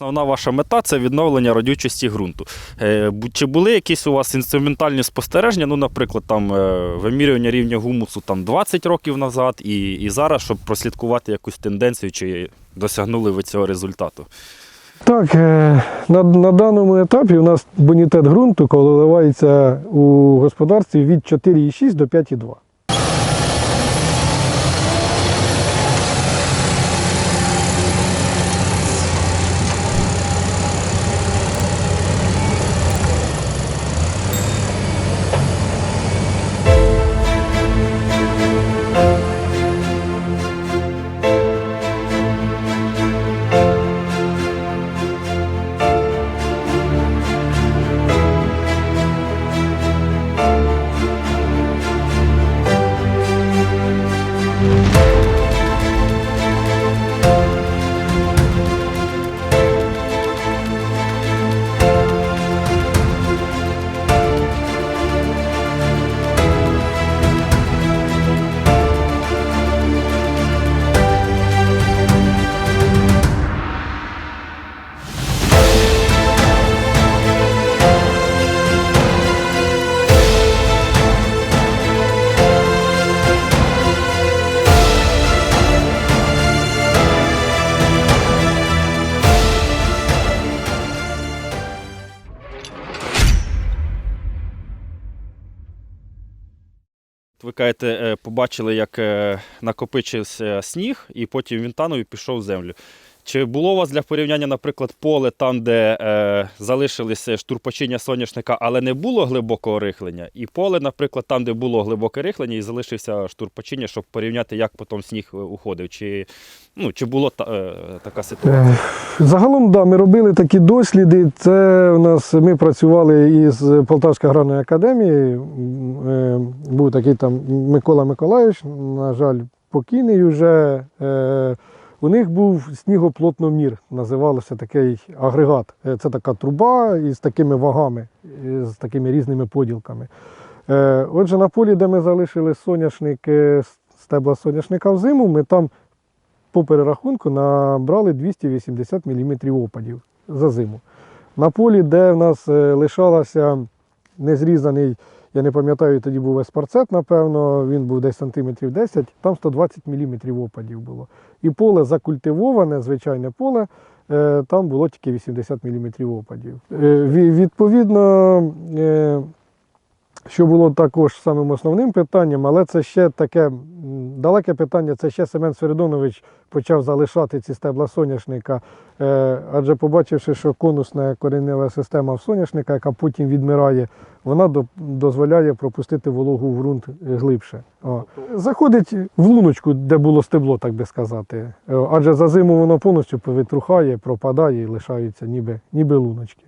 Основна ваша мета це відновлення родючості ґрунту. Е, Чи були якісь у вас інструментальні спостереження? Ну, наприклад, там е, вимірювання рівня гумусу там 20 років назад і, і зараз, щоб прослідкувати якусь тенденцію, чи досягнули ви цього результату? Так, е, на, на даному етапі у нас бонітет ґрунту коливається у господарстві від 4,6 до 5,2. Ви кажете, е, побачили, як е, накопичився сніг, і потім він танув і пішов в землю. Чи було у вас для порівняння, наприклад, поле там, де е, залишилися штурпочиння соняшника, але не було глибокого рихлення, і поле, наприклад, там, де було глибоке рихлення, і залишився штурпочиння, щоб порівняти, як потім сніг е, уходив? Чи, ну, чи було та, е, така ситуація? Загалом, да, ми робили такі досліди. Це у нас ми працювали із Полтавської аграрної академії. Е, Був такий там Микола Миколаївич, на жаль, покійний вже. Е, У них був снігоплотномір, називався такий агрегат. Е, Це така труба із такими вагами, з такими різними поділками. Е, Отже, на полі, де ми залишили соняшник, е, стебла соняшника в зиму, ми там по перерахунку набрали 280 мм опадів за зиму. На полі, де в нас лишалося незрізаний, я не пам'ятаю, тоді був еспарцет, напевно, він був десь сантиметрів 10, там 120 мм опадів було. І поле закультивоване, звичайне поле, е, там було тільки 80 мм опадів. Е, Відповідно, е, що було також самим основним питанням, але це ще таке далеке питання. Це ще Семен Сверидонович почав залишати ці стебла соняшника, е, адже побачивши, що конусна коренева система в соняшника, яка потім відмирає, вона дозволяє пропустити вологу в ґрунт глибше. Заходить в луночку, де було стебло, так би сказати. Е, Адже за зиму воно повністю повитрухає, пропадає і лишаються ніби, ніби луночки.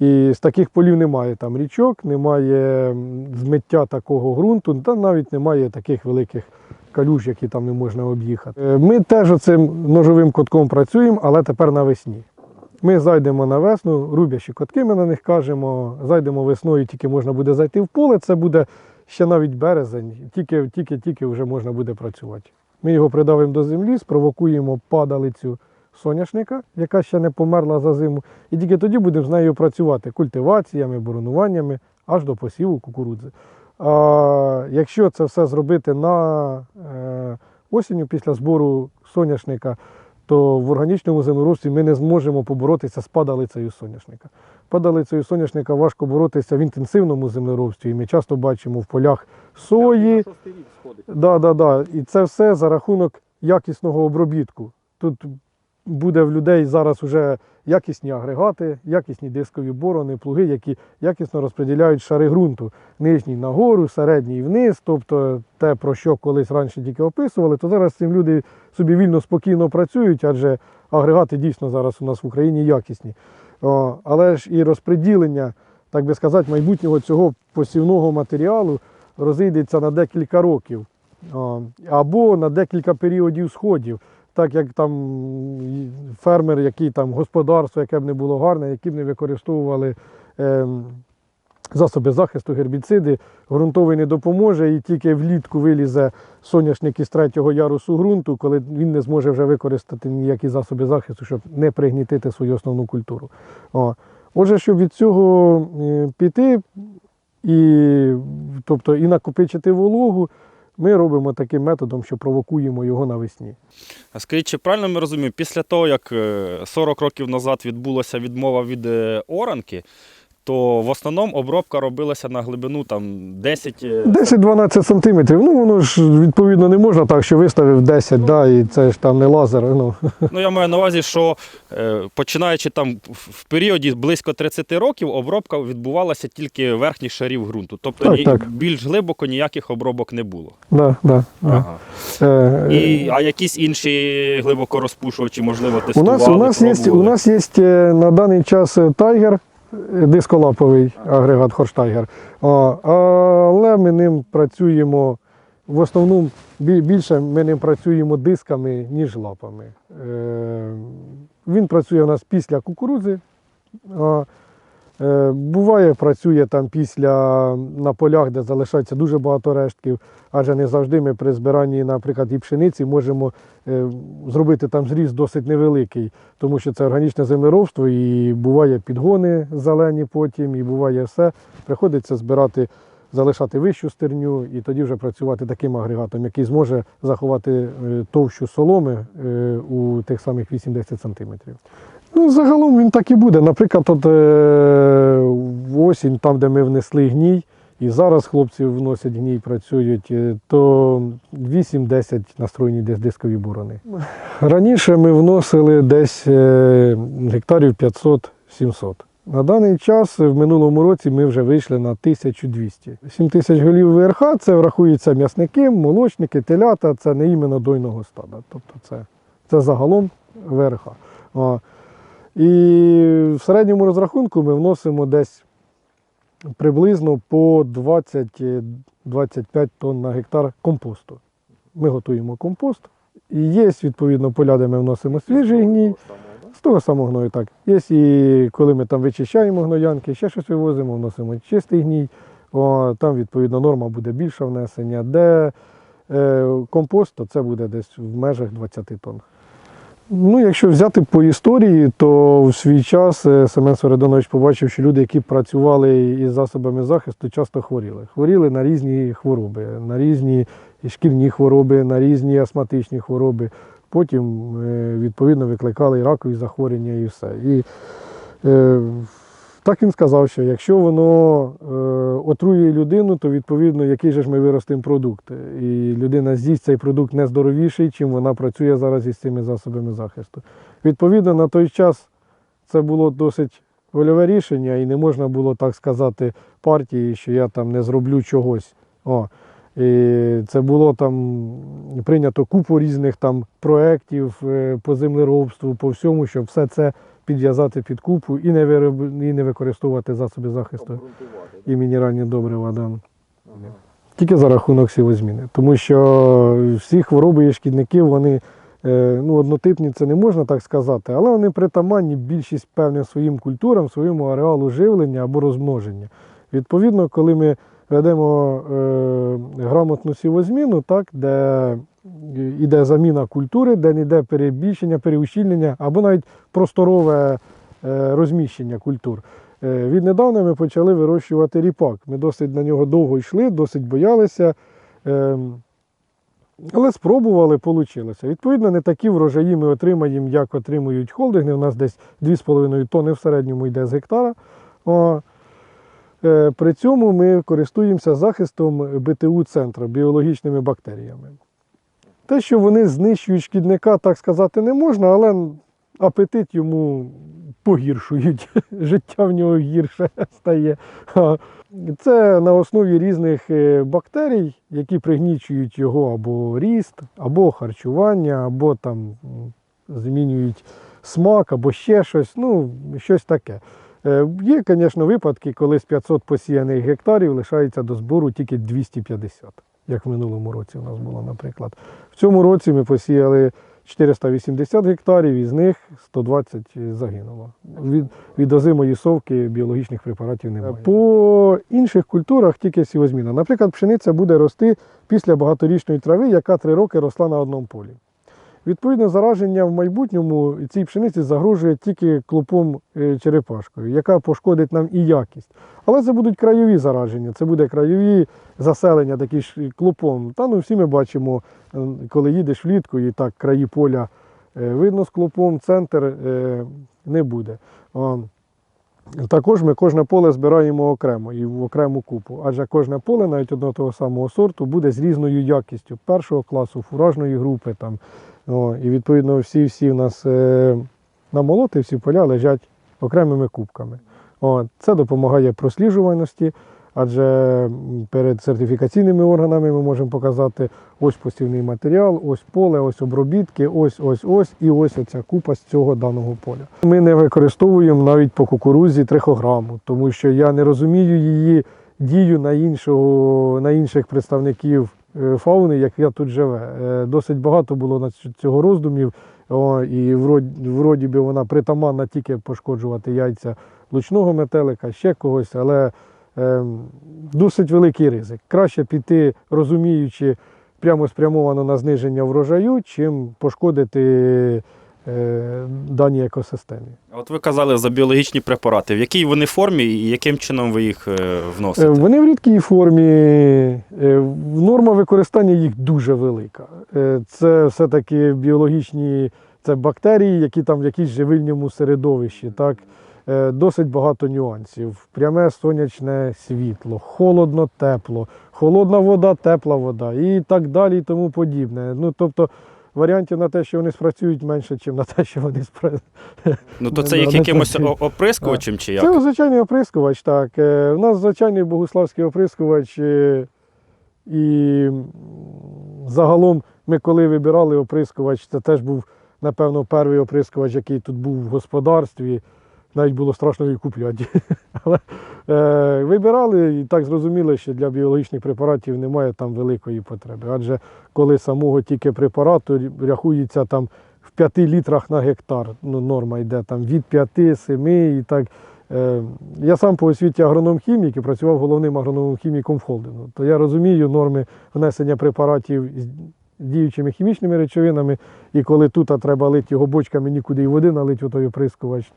І з таких полів немає там річок, немає змиття такого ґрунту, та навіть немає таких великих калюж, які там не можна об'їхати. Е, Ми теж цим ножовим котком працюємо, але тепер навесні. Ми зайдемо на весну, рубящі котки, ми на них кажемо. Зайдемо весною, тільки можна буде зайти в поле. Це буде ще навіть березень, тільки, тільки, тільки вже можна буде працювати. Ми його придавимо до землі, спровокуємо падалицю соняшника, яка ще не померла за зиму, і тільки тоді будемо з нею працювати культиваціями, боронуваннями аж до посіву кукурудзи. А якщо це все зробити на е, осінню після збору соняшника, то в органічному землеробстві ми не зможемо поборотися з падалицею соняшника. Падалицею соняшника важко боротися в інтенсивному землеробстві. І ми часто бачимо в полях сої. Да, да, да. І це все за рахунок якісного обробітку. Тут буде в людей зараз вже якісні агрегати, якісні дискові борони, плуги, які якісно розподіляють шари ґрунту. Нижній нагору, середній вниз. Тобто те, про що колись раніше тільки описували, то зараз цим люди собі вільно спокійно працюють, адже агрегати дійсно зараз у нас в Україні якісні. Але ж і розподілення, так би сказати, майбутнього цього посівного матеріалу розійдеться на декілька років або на декілька періодів сходів. Так як там фермер, який там господарство, яке б не було гарне, які б не використовували ем, засоби захисту, гербіциди. Ґрунтовий не допоможе і тільки влітку вилізе соняшник із третього ярусу ґрунту, коли він не зможе вже використати ніякі засоби захисту, щоб не пригнітити свою основну культуру. О. Отже, щоб від цього е, піти і, тобто, і накопичити вологу, ми робимо таким методом, що провокуємо його навесні. А скажіть, чи правильно ми розуміємо, після того, як е, 40 років назад відбулася відмова від е, оранки, то в основному обробка робилася на глибину там 10. е, 10-12 сантиметрів. Ну, воно ж відповідно не можна так, що виставив 10, да, і це ж там не лазер. Ну. Ну, я маю на увазі, що е, починаючи там в- періоді близько 30 років, обробка відбувалася тільки верхніх шарів ґрунту. Тобто Так, ні- так. більш глибоко ніяких обробок не було. Да, да. Ага. Е, І, а якісь інші глибоко розпушувачі, можливо, У нас, у, нас є, у нас є е, на даний час е, тайгер, е, дисколаповий агрегат Хорштайгер. Але ми ним працюємо в основному більше ми ним працюємо дисками, ніж лапами. Е, Він працює у нас після кукурудзи. Е, Буває, працює там після на полях, де залишається дуже багато рештків, адже не завжди ми при збиранні, наприклад, і пшениці можемо е, зробити там зріз досить невеликий, тому що це органічне землеробство і буває підгони зелені потім, і буває все. Приходиться збирати, залишати вищу стерню і тоді вже працювати таким агрегатом, який зможе заховати е, товщу соломи у тих самих 8-10 сантиметрів. Ну, загалом він так і буде. Наприклад, от, е, осінь, там, де ми внесли гній, і зараз хлопці вносять гній, працюють, е, то 8-10 настроєні дискові борони. Раніше ми вносили десь е, гектарів 500-700. На даний час в минулому році ми вже вийшли на 1200. 7 тисяч голів ВРХ це врахуються м'ясники, молочники, телята, це не іменно дойного стада. Тобто це, це загалом ВРХ. І в середньому розрахунку ми вносимо десь приблизно по 20-25 тонн на гектар компосту. Ми готуємо компост. І є, відповідно, поля, де ми вносимо свіжий гній. З того самого гною, так. Є і коли ми там вичищаємо гноянки, ще щось вивозимо, вносимо чистий гній. О, там, відповідно, норма буде більша внесення. Де е, компост, то це буде десь в межах 20 тонн. Ну, якщо взяти по історії, то в свій час е, Семен Свередонович побачив, що люди, які працювали із засобами захисту, часто хворіли. Хворіли на різні хвороби, на різні шкірні хвороби, на різні астматичні хвороби. Потім, е, відповідно, викликали і ракові захворювання і все. І е, так він сказав, що якщо воно е, отруює людину, то відповідно який же ж ми виростимо продукт. І людина з'їсть цей продукт не здоровіший, чим вона працює зараз із цими засобами захисту. Відповідно, на той час це було досить вольове рішення, і не можна було так сказати партії, що я там не зроблю чогось. О, і це було там прийнято купу різних там проєктів е, по землеробству, по всьому, щоб все це підв'язати під купу і не, вироб... і не використовувати засоби захисту і мінеральні добрива. Да. Тільки за рахунок сівозміни. Тому що всі хвороби і шкідники, вони е, ну, однотипні, це не можна так сказати, але вони притаманні більшість певним своїм культурам, своєму ареалу живлення або розмноження. Відповідно, коли ми ведемо е, грамотну сівозміну, так, де йде заміна культури, де не йде перебільшення, переущільнення або навіть просторове е, розміщення культур. Е, Віднедавна ми почали вирощувати ріпак. Ми досить на нього довго йшли, досить боялися. Ем, Але спробували, вийшло. Відповідно, не такі врожаї ми отримаємо, як отримують холдинги. У нас десь 2,5 тонни в середньому йде з гектара. Е, При цьому ми користуємося захистом БТУ центру біологічними бактеріями. Те, що вони знищують шкідника, так сказати не можна, але апетит йому погіршують. Життя в нього гірше стає. Це на основі різних е, бактерій, які пригнічують його або ріст, або харчування, або там змінюють смак, або ще щось, ну, щось таке. Е, Є, звісно, випадки, коли з 500 посіяних гектарів лишається до збору тільки 250, як в минулому році у нас було, наприклад. В цьому році ми посіяли 480 гектарів, із них 120 загинуло. Від, від озимої совки біологічних препаратів немає. По інших культурах тільки сівозміна. Наприклад, пшениця буде рости після багаторічної трави, яка три роки росла на одному полі. Відповідно, зараження в майбутньому цій пшениці загрожує тільки клопом е, черепашкою, яка пошкодить нам і якість. Але це будуть краєві зараження, це буде краєві заселення, такі ж клопом. Та ну всі ми бачимо, е, коли їдеш влітку і так краї поля е, видно з клопом, центр е, не буде. Також ми кожне поле збираємо окремо і в окрему купу, адже кожне поле, навіть одного того самого сорту, буде з різною якістю першого класу, фуражної групи. Там, о, і відповідно всі-всі в нас е, намолоти, всі поля лежать окремими кубками. О, це допомагає просліджуваності, адже перед сертифікаційними органами ми можемо показати ось посівний матеріал, ось поле, ось обробітки, ось, ось, ось і ось оця купа з цього даного поля. Ми не використовуємо навіть по кукурузі трихограму, тому що я не розумію її дію на, іншого, на інших представників фауни, яка тут живе. Е, Досить багато було цього роздумів, і вроді, би вона притаманна тільки пошкоджувати яйця лучного метелика, ще когось, але ем, досить великий ризик. Краще піти, розуміючи прямо спрямовано на зниження врожаю, чим пошкодити е, даній екосистемі. От ви казали за біологічні препарати. В якій вони формі і яким чином ви їх е, Е, вносите? Вони в рідкій формі. е, Норма використання їх дуже велика. Е, Це все-таки біологічні це бактерії, які там в якійсь живильному середовищі. Так? Е, Досить багато нюансів. Пряме сонячне світло, холодно, тепло, холодна вода, тепла вода і так далі, і тому подібне. Ну, тобто, варіантів на те, що вони спрацюють менше, ніж на те, що вони спрацюють. Ну то це їх якимось оприскувачем чи Це звичайний оприскувач, так. Е, У нас звичайний богуславський оприскувач. е, І загалом ми коли вибирали оприскувач, це теж був, напевно, перший оприскувач, який тут був в господарстві. Навіть було страшно її купляти. Але е, вибирали і так зрозуміли, що для біологічних препаратів немає там великої потреби. Адже коли самого тільки препарату рахується там в 5 літрах на гектар, ну, норма йде там від 5-7 і так. Е, Я сам по освіті агроном-хімік і працював головним агрономом-хіміком в холдингу. То я розумію норми внесення препаратів діючими хімічними речовинами, і коли тут треба лити його бочками, нікуди і води налити, отой оприскувач.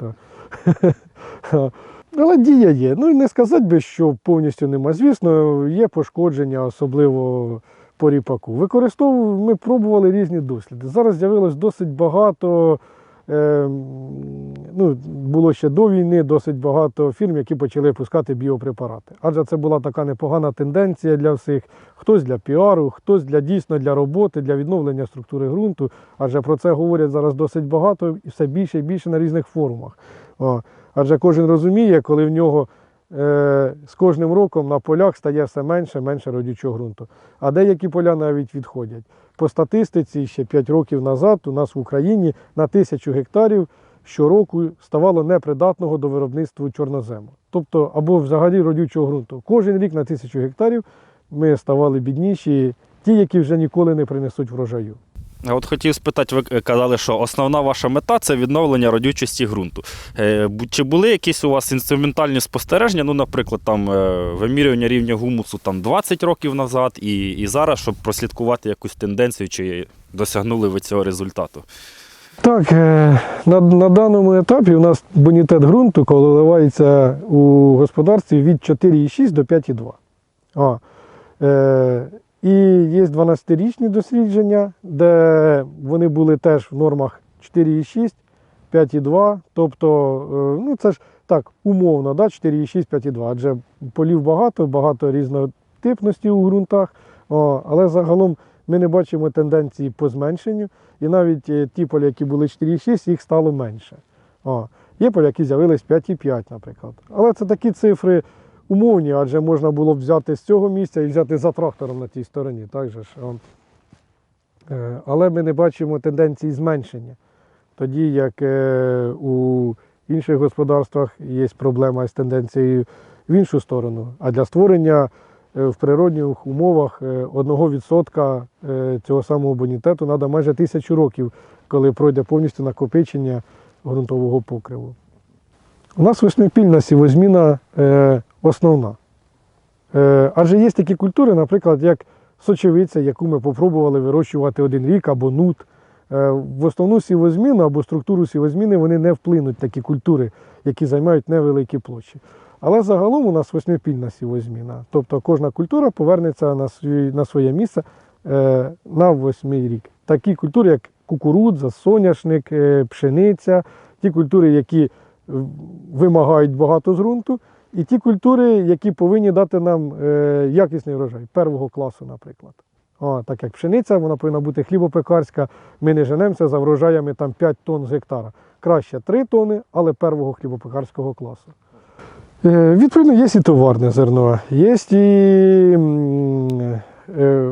Але дія є. Ну і не сказати би, що повністю нема. Звісно, є пошкодження, особливо по ріпаку. Використовували, ми пробували різні досліди. Зараз з'явилось досить багато. е, Ну, було ще до війни досить багато фірм, які почали пускати біопрепарати. Адже це була така непогана тенденція для всіх. Хтось для піару, хтось для дійсно для роботи, для відновлення структури ґрунту. Адже про це говорять зараз досить багато і все більше і більше на різних форумах. Адже кожен розуміє, коли в нього е, з кожним роком на полях стає все менше, менше родючого ґрунту. А деякі поля навіть відходять. По статистиці ще 5 років назад у нас в Україні на тисячу гектарів щороку ставало непридатного до виробництва чорнозему. Тобто або взагалі родючого ґрунту. Кожен рік на тисячу гектарів ми ставали бідніші, ті, які вже ніколи не принесуть врожаю. От хотів спитати, ви казали, що основна ваша мета це відновлення родючості ґрунту. Е, Чи були якісь у вас інструментальні спостереження? Ну, наприклад, там е, вимірювання рівня гумусу там 20 років назад і, і зараз, щоб прослідкувати якусь тенденцію, чи досягнули ви цього результату? Так, е, на, на даному етапі у нас бонітет ґрунту коливається у господарстві від 4,6 до 5,2. А, е, і є 12-річні дослідження, де вони були теж в нормах 4,6, 5,2. Тобто, е, ну це ж так, умовно, да, 4,6, 5,2. Адже полів багато, багато різнотипності у ґрунтах. О, але загалом ми не бачимо тенденції по зменшенню. І навіть е, ті поля, які були 4,6, їх стало менше. О, є поля, які з'явились 5,5, наприклад. Але це такі цифри умовні, адже можна було б взяти з цього місця і взяти за трактором на тій стороні. Так же ж. Е, Але ми не бачимо тенденції зменшення. Тоді як е, у інших господарствах є проблема з тенденцією в іншу сторону. А для створення в природних умовах е, 1% е, цього самого бонітету треба майже тисячу років коли пройде повністю накопичення ґрунтового покриву. У нас восьмипільна сівозміна е, основна. Е, адже є такі культури, наприклад, як сочевиця, яку ми попробували вирощувати один рік або нут. Е, в основну сівозміну або структуру сівозміни вони не вплинуть такі культури, які займають невеликі площі. Але загалом у нас восьмипільна сівозміна. Тобто кожна культура повернеться на, свій, на своє місце е, на восьмий рік. Такі культури, як кукурудза, соняшник, е, пшениця, ті культури, які вимагають багато з ґрунту, і ті культури, які повинні дати нам е, якісний врожай, первого класу, наприклад. О, так як пшениця, вона повинна бути хлібопекарська, ми не женемося за врожаями там 5 тонн з гектара. Краще 3 тонни, але первого хлібопекарського класу. Е, Відповідно, є і товарне зерно, є і е,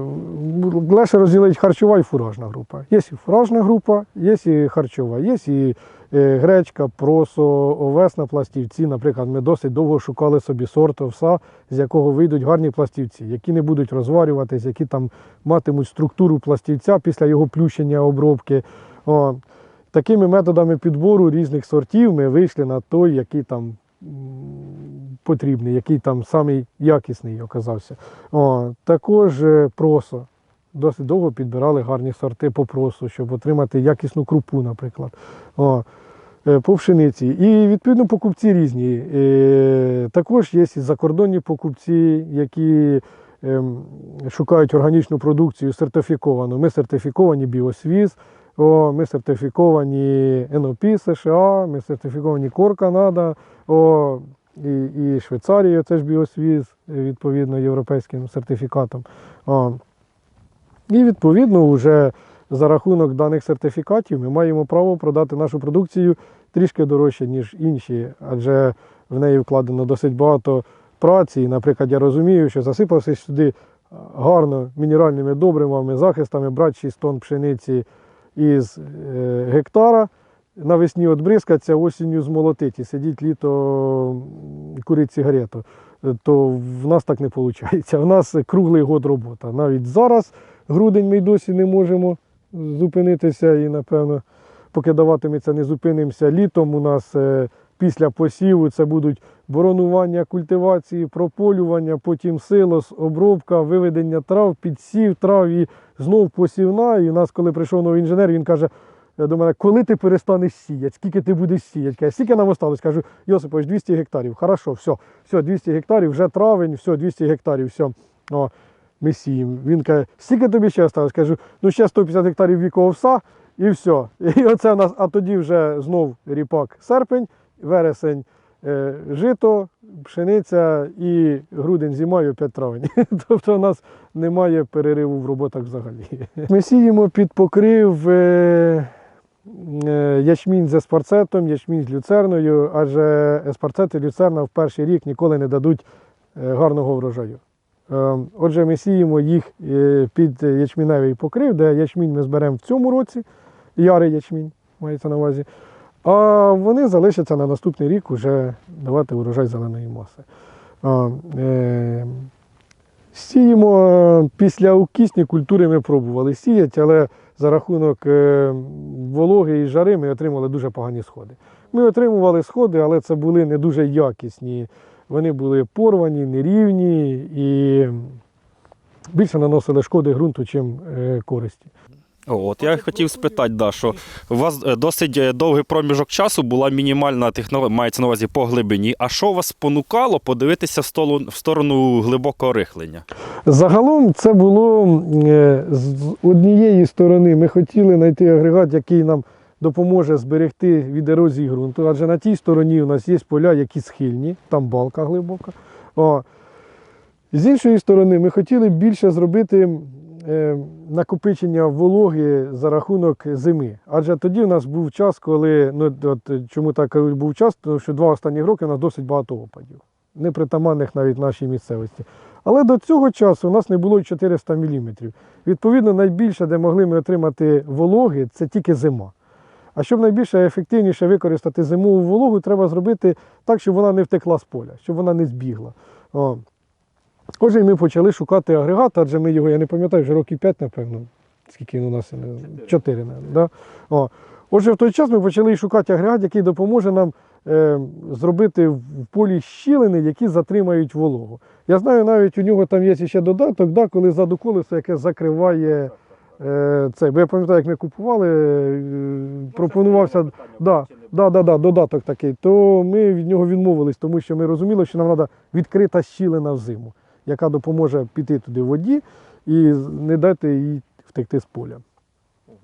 легше розділити харчова і фуражна група. Є і фуражна група, є і харчова, є і е, гречка, просо, овес на пластівці. Наприклад, ми досить довго шукали собі сорт овса, з якого вийдуть гарні пластівці, які не будуть розварюватись, які там матимуть структуру пластівця після його плющення обробки. О, такими методами підбору різних сортів ми вийшли на той, який там потрібний, який там самий якісний оказався. О, також е, просо. Досить довго підбирали гарні сорти по просу, щоб отримати якісну крупу, наприклад. О, е, по пшениці. І відповідно покупці різні. Е, Також є і закордонні покупці, які ем, шукають органічну продукцію сертифіковану. Ми сертифіковані Біосвіз, ми сертифіковані НОП США, ми сертифіковані Кор Канада, і, і Швейцарія, це ж Біосвіз, відповідно європейським сертифікатом. О. І відповідно вже за рахунок даних сертифікатів ми маємо право продати нашу продукцію трішки дорожче, ніж інші, адже в неї вкладено досить багато праці. Наприклад, я розумію, що засипався сюди гарно мінеральними добривами, захистами, брати 6 тонн пшениці із е, гектара. Навесні отбризкаться, осінню змолотить і сидіть літо курить сигарету. Е, То в нас так не виходить. В нас круглий год робота. Навіть зараз грудень ми досі не можемо зупинитися і, напевно, поки даватиметься, не зупинимося. Літом у нас е, після посіву це будуть боронування, культивації, прополювання, потім силос, обробка, виведення трав, підсів трав і знов посівна. І у нас, коли прийшов новий інженер, він каже. Е, До мене, коли ти перестанеш сіяти, скільки ти будеш сіяти? Каже, скільки нам осталось? Кажу, Йосипович, 200 гектарів. Хорошо, все, все, 200 гектарів, вже травень, все, 200 гектарів, все. О, ми сіємо. Він каже, скільки тобі ще осталось? Кажу, ну ще 150 гектарів віку овса і все. І оце у нас, а тоді вже знов ріпак серпень, вересень, е, жито, пшениця і грудень зимою 5 травень. Тобто у нас немає перериву в роботах взагалі. Ми сіємо під покрив. Е, Ячмінь з еспарцетом, ячмінь з люцерною, адже еспарцет і люцерна в перший рік ніколи не дадуть е, гарного врожаю. Е, Отже, ми сіємо їх під ячміневий покрив, де ячмінь ми зберемо в цьому році, ярий ячмінь мається на увазі. А вони залишаться на наступний рік вже давати урожай зеленої маси. Сіємо після укісні культури ми пробували сіяти, але за рахунок е, вологи і жари ми отримали дуже погані сходи. Ми отримували сходи, але це були не дуже якісні. Вони були порвані, нерівні і більше наносили шкоди ґрунту, чим е, користі. От я хотів спитати, да, що у вас е, досить е, довгий проміжок часу була мінімальна технологія, мається на увазі по глибині. А що вас спонукало подивитися столу- в сторону глибокого рихлення? Загалом це було е, з однієї сторони. Ми хотіли знайти агрегат, який нам допоможе зберегти від ерозії ґрунту, адже на тій стороні у нас є поля, які схильні, там балка глибока. О. З іншої сторони, ми хотіли більше зробити накопичення вологи за рахунок зими. Адже тоді у нас був час, коли ну, от, е, чому так був час, тому що два останні роки у нас досить багато опадів, непритаманних навіть нашій місцевості. Але до цього часу у нас не було 400 мм. Відповідно, найбільше, де могли ми отримати вологи, це тільки зима. А щоб найбільше ефективніше використати зимову вологу, треба зробити так, щоб вона не втекла з поля, щоб вона не збігла. Отже, ми почали шукати агрегат, адже ми його, я не пам'ятаю, вже років 5, напевно, скільки він у нас? 4, мабуть. Да? О. Отже, в той час ми почали шукати агрегат, який допоможе нам е, зробити в полі щілини, які затримають вологу. Я знаю, навіть у нього там є ще додаток, да, коли ззаду колесо, яке закриває е, це. Бо я пам'ятаю, як ми купували, е, пропонувався да, да, да, да, додаток такий, то ми від нього відмовились, тому що ми розуміли, що нам треба відкрита щілина в зиму, яка допоможе піти туди в воді і не дати їй втекти з поля.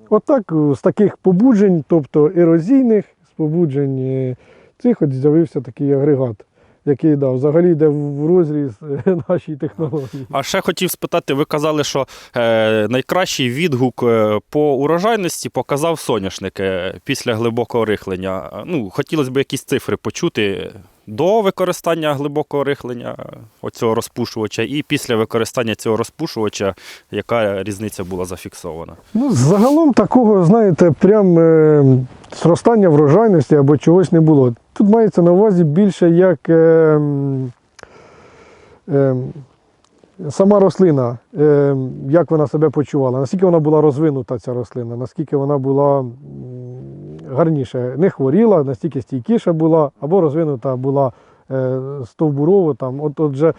Отак, е, з таких побуджень, тобто ерозійних, з побуджень е, цих от з'явився такий агрегат, який да, взагалі йде в розріз е, нашій технології. А ще хотів спитати, ви казали, що е, найкращий відгук по урожайності показав соняшник після глибокого рихлення. Ну, хотілося б якісь цифри почути до використання глибокого рихлення е, оцього розпушувача і після використання цього розпушувача, яка різниця була зафіксована. Ну, загалом такого, знаєте, прям е, зростання врожайності або чогось не було. Тут мається на увазі більше як е, е, сама рослина, е, як вона себе почувала, наскільки вона була розвинута, ця рослина, наскільки вона була гарніше, не хворіла, настільки стійкіша була, або розвинута була е, стовбурово. Там. От, отже,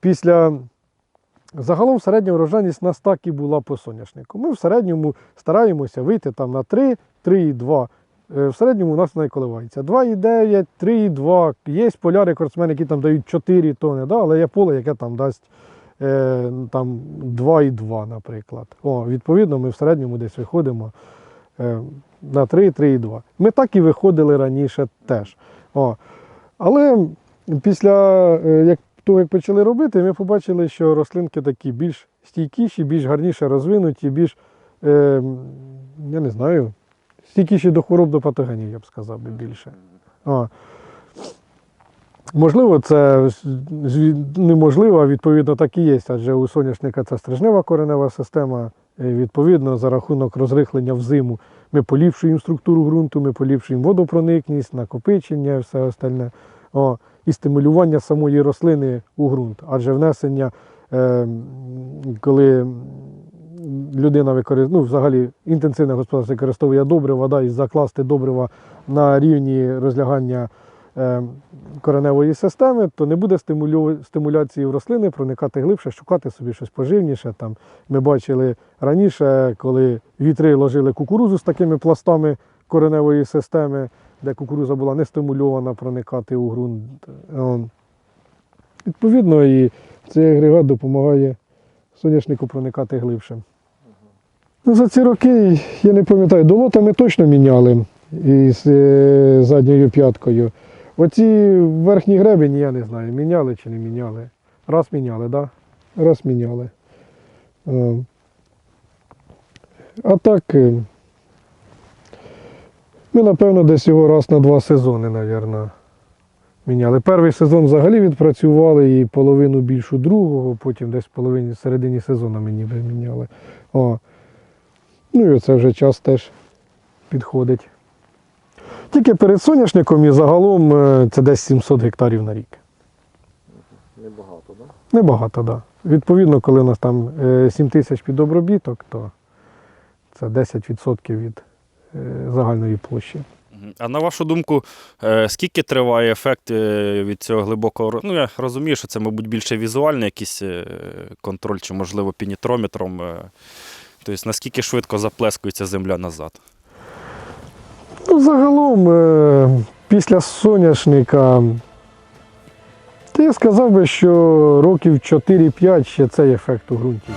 після Загалом середня врожайність нас так і була по соняшнику. Ми в середньому стараємося вийти там на 3, 3,2. Е, В середньому у нас і коливається. 2,9, 3,2. Є поля рекордсмени, які там дають 4 тони, да? але є поле, яке там дасть е, там 2,2, наприклад. О, відповідно, ми в середньому десь виходимо на 3, 3,2. Ми так і виходили раніше теж. О. Але після е, як того, як почали робити, ми побачили, що рослинки такі більш стійкіші, більш гарніше розвинуті, більш, е, я не знаю, стійкіші до хвороб, до патогенів, я б сказав би більше. А. Можливо, це неможливо, а відповідно так і є, адже у соняшника це стрижнева коренева система. Відповідно, за рахунок розрихлення взиму ми поліпшуємо структуру ґрунту, ми поліпшуємо водопроникність, накопичення все остальне. О, і стимулювання самої рослини у ґрунт. Адже внесення, е, коли людина використовує, ну, взагалі інтенсивне господарство використовує добрива, да, і закласти добрива на рівні розлягання кореневої системи, то не буде стимуляції в рослини проникати глибше, шукати собі щось поживніше. Там, ми бачили раніше, коли вітри ложили кукурузу з такими пластами кореневої системи, де кукуруза була не стимульована проникати у ґрунт. Відповідно, і цей агрегат допомагає соняшнику проникати глибше. Ну, за ці роки, я не пам'ятаю, долота ми точно міняли із е, задньою п'яткою. Оці верхні гребені, я не знаю, міняли чи не міняли. Раз міняли, так? Да? Раз міняли. Е, А так, е, ми, напевно, десь його раз на два сезони, напевно, міняли. Перший сезон взагалі відпрацювали і половину більшу другого, потім десь в половині середині сезону ми ніби міняли. О. Ну і оце вже час теж підходить. Тільки перед соняшником і загалом е, це десь 700 гектарів на рік. Небагато, так? Небагато, так. Да. Відповідно, коли у нас там е, 7 тисяч під обробіток, то це 10% від е, загальної площі. А на вашу думку, е, скільки триває ефект е, від цього глибокого Ну, я розумію, що це, мабуть, більше візуальний якийсь е, контроль, чи, можливо, пінітрометром. е. Тобто, наскільки швидко заплескується земля назад? Ну, загалом, е, після соняшника, то я сказав би, що років 4-5 ще цей ефект у ґрунті.